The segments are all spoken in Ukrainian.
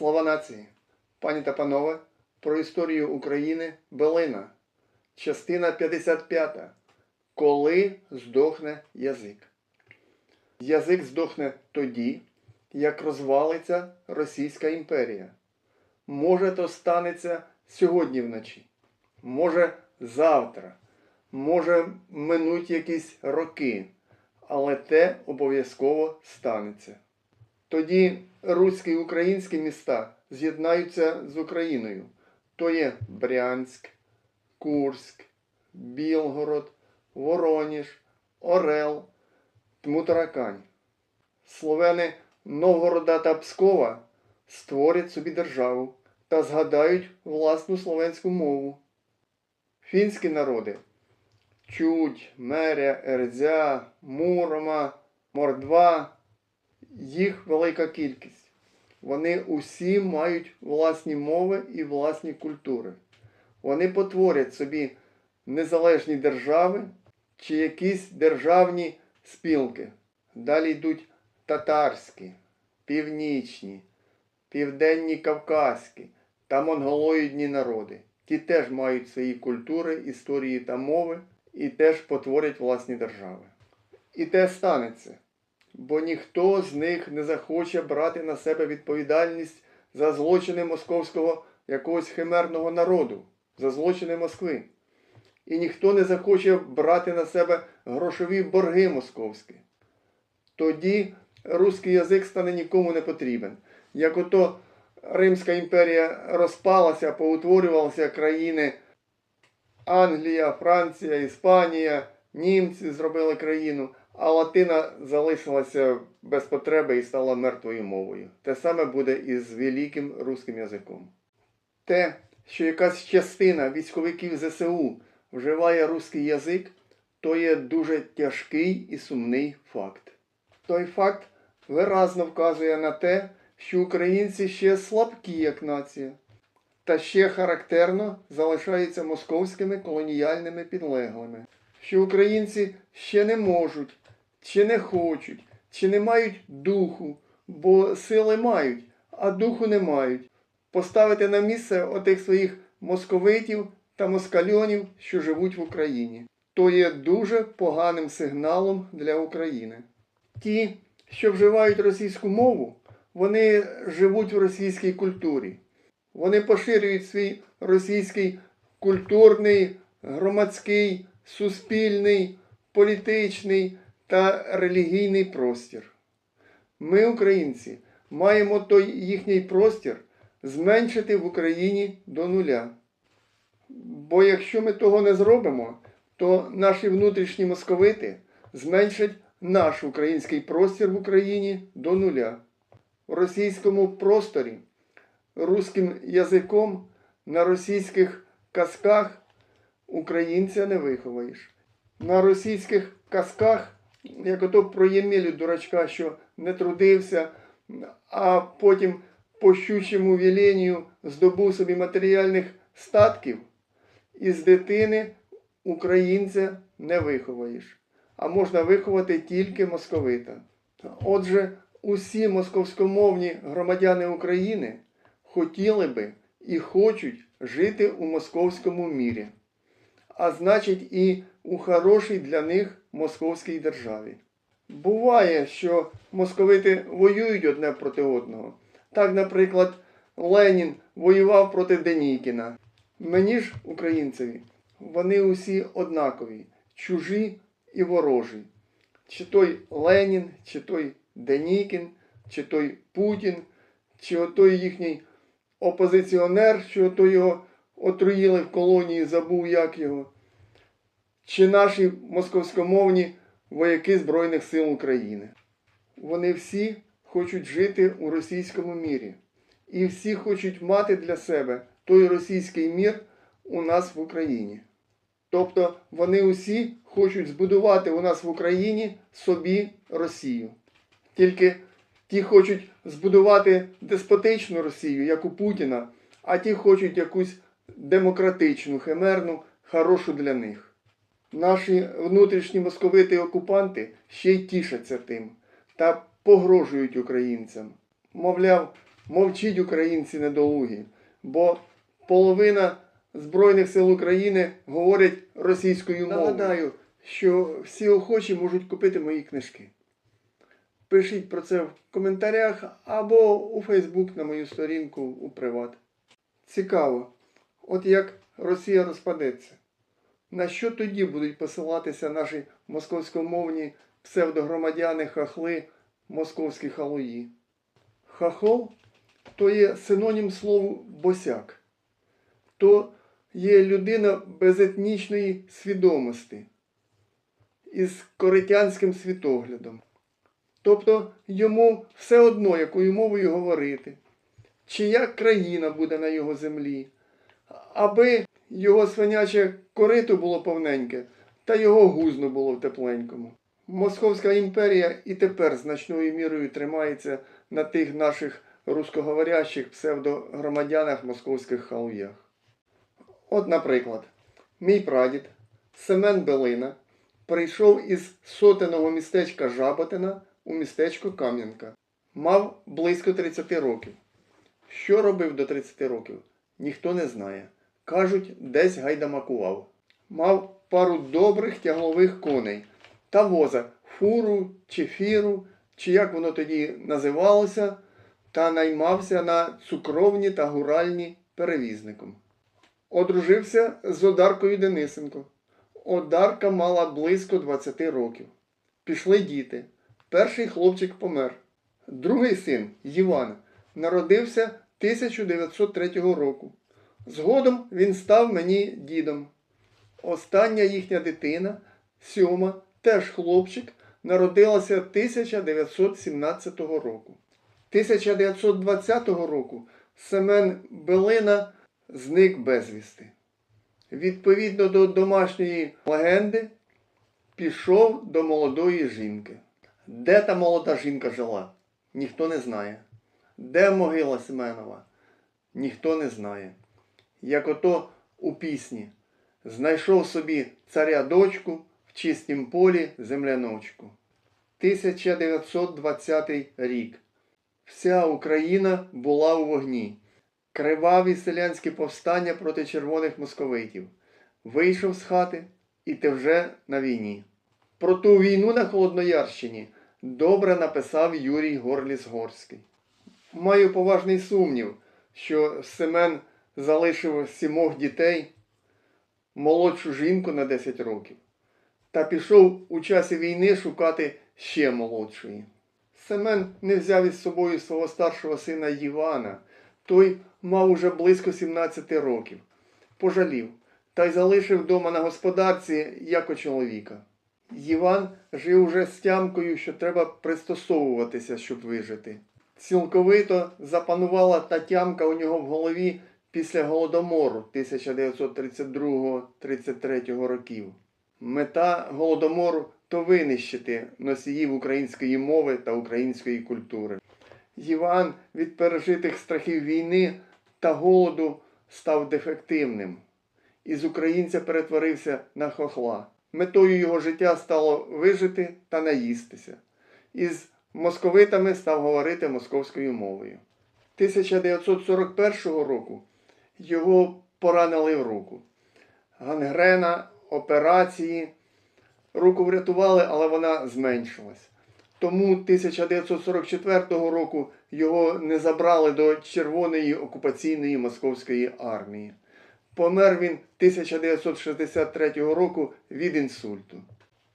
Слава нації! Пані та панове, про історію України Белина. Частина 55. Коли здохне язик? Язик здохне тоді, як розвалиться Російська імперія. Може, то станеться сьогодні вночі, може завтра, може минуть якісь роки, але те обов'язково станеться. Тоді руські і українські міста з'єднаються з Україною. То є Брянськ, Курськ, Білгород, Вороніж, Орел, Тмутаракань. Словени Новгорода та Пскова створять собі державу та згадають власну словенську мову. Фінські народи Чудь, Меря, Ерзя, Мурома, Мордва їх велика кількість. Вони усі мають власні мови і власні культури. Вони потворять собі незалежні держави чи якісь державні спілки. Далі йдуть татарські, північні, південні кавказькі та монголоїдні народи. Ті теж мають свої культури, історії та мови і теж потворять власні держави. І те станеться бо ніхто з них не захоче брати на себе відповідальність за злочини московського якогось химерного народу, за злочини Москви. І ніхто не захоче брати на себе грошові борги московські. Тоді русський язик стане нікому не потрібен. Як ото Римська імперія розпалася, поутворювалися країни Англія, Франція, Іспанія, німці зробили країну а латина залишилася без потреби і стала мертвою мовою. Те саме буде і з великим руським язиком. Те, що якась частина військовиків ЗСУ вживає русський язик, то є дуже тяжкий і сумний факт. Той факт виразно вказує на те, що українці ще слабкі як нація, та ще характерно залишаються московськими колоніальними підлеглими, що українці ще не можуть чи не хочуть, чи не мають духу, бо сили мають, а духу не мають. Поставити на місце отих своїх московитів та москальонів, що живуть в Україні. То є дуже поганим сигналом для України. Ті, що вживають російську мову, вони живуть в російській культурі. Вони поширюють свій російський культурний, громадський, суспільний, політичний та релігійний простір. Ми, українці, маємо той їхній простір зменшити в Україні до нуля. Бо якщо ми того не зробимо, то наші внутрішні московити зменшать наш український простір в Україні до нуля. В російському просторі руським язиком на російських казках українця не виховаєш. На російських казках як ото про Ємелю дурачка, що не трудився, а потім по щучому віленню здобув собі матеріальних статків, і з дитини українця не виховаєш, а можна виховати тільки московита. Отже, усі московськомовні громадяни України хотіли би і хочуть жити у московському мірі, а значить, і у хорошій для них московській державі. Буває, що московити воюють одне проти одного. Так, наприклад, Ленін воював проти Денікіна. Мені ж, українцеві, вони усі однакові, чужі і ворожі. Чи той Ленін, чи той Денікін, чи той Путін, чи той їхній опозиціонер, що то його отруїли в колонії, забув як його чи наші московськомовні вояки Збройних сил України. Вони всі хочуть жити у російському мірі. І всі хочуть мати для себе той російський мір у нас в Україні. Тобто вони усі хочуть збудувати у нас в Україні собі Росію. Тільки ті хочуть збудувати деспотичну Росію, як у Путіна, а ті хочуть якусь демократичну, химерну, хорошу для них. Наші внутрішні московити окупанти ще й тішаться тим та погрожують українцям. Мовляв, Мовчіть українці недолугі, бо половина Збройних сил України говорять російською мовою. Нагадаю, що всі охочі можуть купити мої книжки. Пишіть про це в коментарях або у Фейсбук на мою сторінку у приват. Цікаво, от як Росія розпадеться. На що тоді будуть посилатися наші московськомовні псевдогромадяни хахли московські халуї? Хахол то є синонім слову босяк, то є людина без етнічної свідомості із коритянським світоглядом. Тобто йому все одно, якою мовою говорити, чия країна буде на його землі, аби його свиняче корито було повненьке, та його гузно було в тепленькому. Московська імперія і тепер значною мірою тримається на тих наших рускоговорящих псевдогромадянах московських халуях. От, наприклад, мій прадід Семен Белина прийшов із сотеного містечка Жаботина у містечко Кам'янка. Мав близько 30 років. Що робив до 30 років, ніхто не знає. Кажуть, десь гайдамакував. Мав пару добрих тяглових коней та воза фуру чи фіру, чи як воно тоді називалося, та наймався на цукровні та гуральні перевізником. Одружився з Одаркою Денисенко. Одарка мала близько 20 років. Пішли діти. Перший хлопчик помер. Другий син, Іван, народився 1903 року. Згодом він став мені дідом. Остання їхня дитина, сьома, теж хлопчик, народилася 1917 року. 1920 року Семен Белина зник безвісти. Відповідно до домашньої легенди, пішов до молодої жінки. Де та молода жінка жила, ніхто не знає. Де могила Семенова? Ніхто не знає. Як ото у пісні знайшов собі царя дочку в чистім полі земляночку. 1920 рік. Вся Україна була у вогні. Криваві селянські повстання проти червоних московитів. Вийшов з хати, і ти вже на війні. Про ту війну на Холодноярщині добре написав Юрій Горліс Горський. Маю поважний сумнів, що Семен залишив сімох дітей, молодшу жінку на 10 років, та пішов у часі війни шукати ще молодшої. Семен не взяв із собою свого старшого сина Івана. Той мав уже близько 17 років. Пожалів та й залишив вдома на господарці як чоловіка. Іван жив уже з тямкою, що треба пристосовуватися, щоб вижити. Цілковито запанувала та тямка у нього в голові після голодомору 1932-33 років. Мета голодомору то винищити носіїв української мови та української культури. Іван від пережитих страхів війни та голоду став дефективним. Із українця перетворився на хохла. Метою його життя стало вижити та наїстися. Із московитами став говорити московською мовою. 1941 року його поранили в руку. Гангрена, операції. Руку врятували, але вона зменшилась. Тому 1944 року його не забрали до Червоної окупаційної московської армії. Помер він 1963 року від інсульту.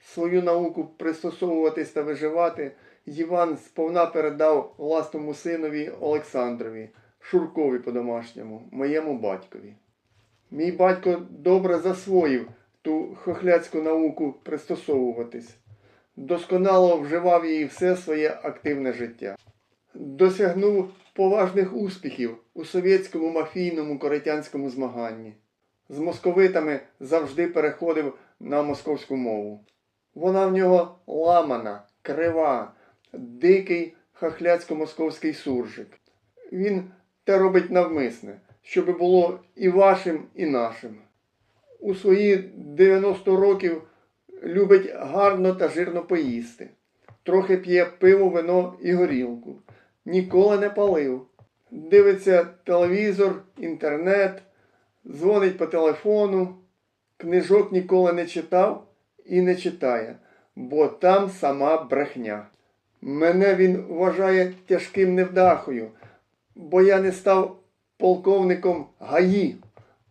Свою науку пристосовуватись та виживати Іван сповна передав власному синові Олександрові, Шуркові по-домашньому, моєму батькові. Мій батько добре засвоїв ту хохляцьку науку пристосовуватись, досконало вживав її все своє активне життя. Досягнув поважних успіхів у совєтському мафійному коритянському змаганні. З московитами завжди переходив на московську мову. Вона в нього ламана, крива, дикий хахляцько-московський суржик. Він те робить навмисне, щоб було і вашим, і нашим. У свої 90 років любить гарно та жирно поїсти. Трохи п'є пиво, вино і горілку. Ніколи не палив. дивиться телевізор, інтернет, дзвонить по телефону, книжок ніколи не читав і не читає, бо там сама брехня. Мене він вважає тяжким невдахою, бо я не став полковником ГАІ,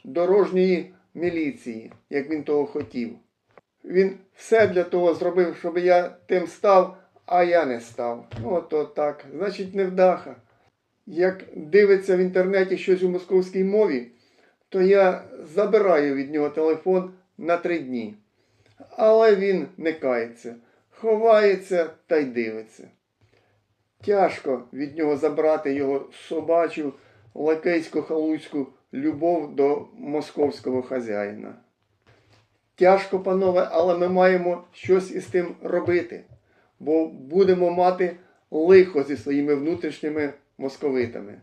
дорожньої міліції, як він того хотів. Він все для того зробив, щоб я тим став, а я не став. Ну, ото так. Значить, невдаха. Як дивиться в інтернеті щось у московській мові, то я забираю від нього телефон на три дні. Але він не кається, ховається та й дивиться. Тяжко від нього забрати його собачу, лакейсько-халуцьку любов до московського хазяїна. Тяжко, панове, але ми маємо щось із тим робити, бо будемо мати лихо зі своїми внутрішніми московитами.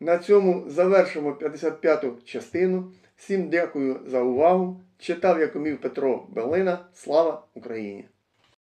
На цьому завершимо 55-ту частину. Всім дякую за увагу. Читав Якомів Петро Белина. Слава Україні!